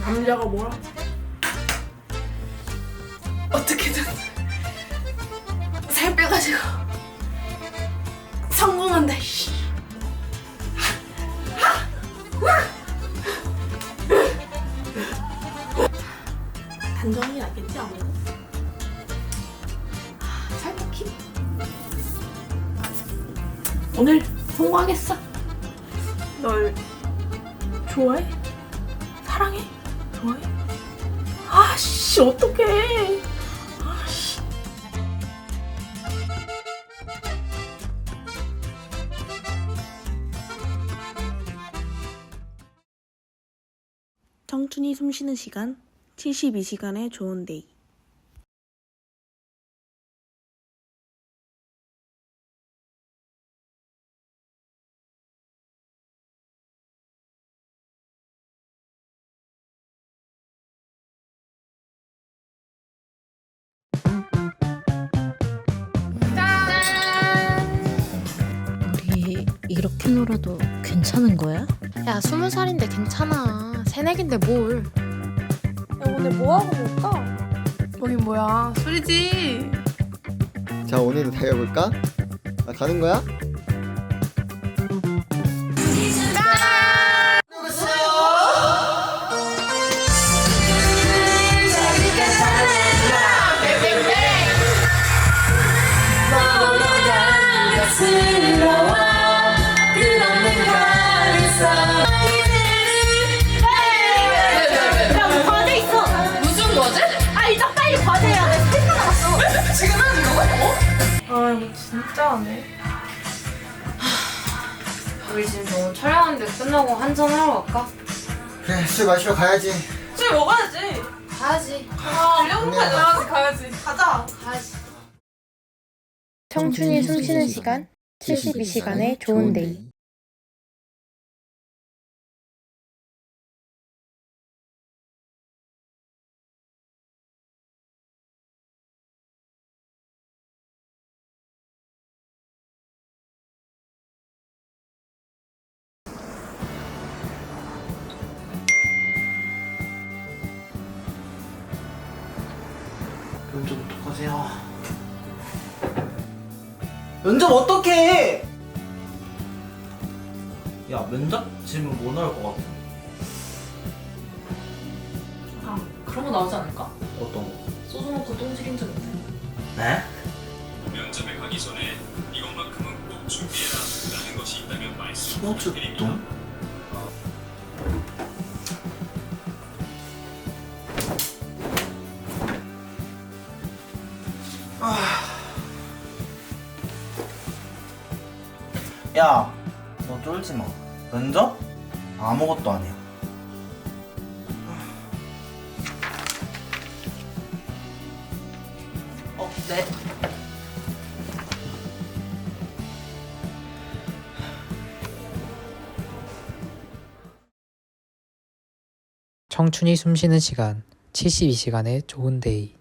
남자가 뭐라? 어떻게든 살 빼가지고. 단정이 낫겠지 아무래도. 아, 살 빼기. 오늘 성공하겠어. 널 좋아해? 사랑해? 좋아해? 아씨 어떡해 청춘이 숨쉬는 시간 72시간의 좋은 데이. 우리 이렇게 놀아도 괜찮은 거야? 야 스무 살인데 괜찮아. 새내기인데 뭘? 야 오늘 뭐 하고 놀까? 거긴 뭐야? 술이지. 자 오늘도 달려볼까? 나 가는 거야? 진짜 하네. 우리 지금 너 촬영하는데 끝나고 한잔 하러 갈까? 그래 술 마시러 가야지 술 먹어야지. 가야지 아 명분까지 가야지 가야지. 가자. 가야지 청춘이 숨쉬는 시간 72시간의 좋은 데이 면접 어떡하세요? 면접 어떡해! 야 면접 질문 뭐 나올 것 같아? 아 그런 거 나오지 않을까? 어떤 거? 소주 먹고 똥 지린 적 있어. 네? 면접에 가기 전에 이것만큼은 꼭 준비해라 라는 것이 있다면 말씀 스포츠 드립니다. 동? 야, 너 쫄지 마. 면접? 아무것도 아니야. 어, 네. 청춘이 숨쉬는 시간 72시간의 좋은 데이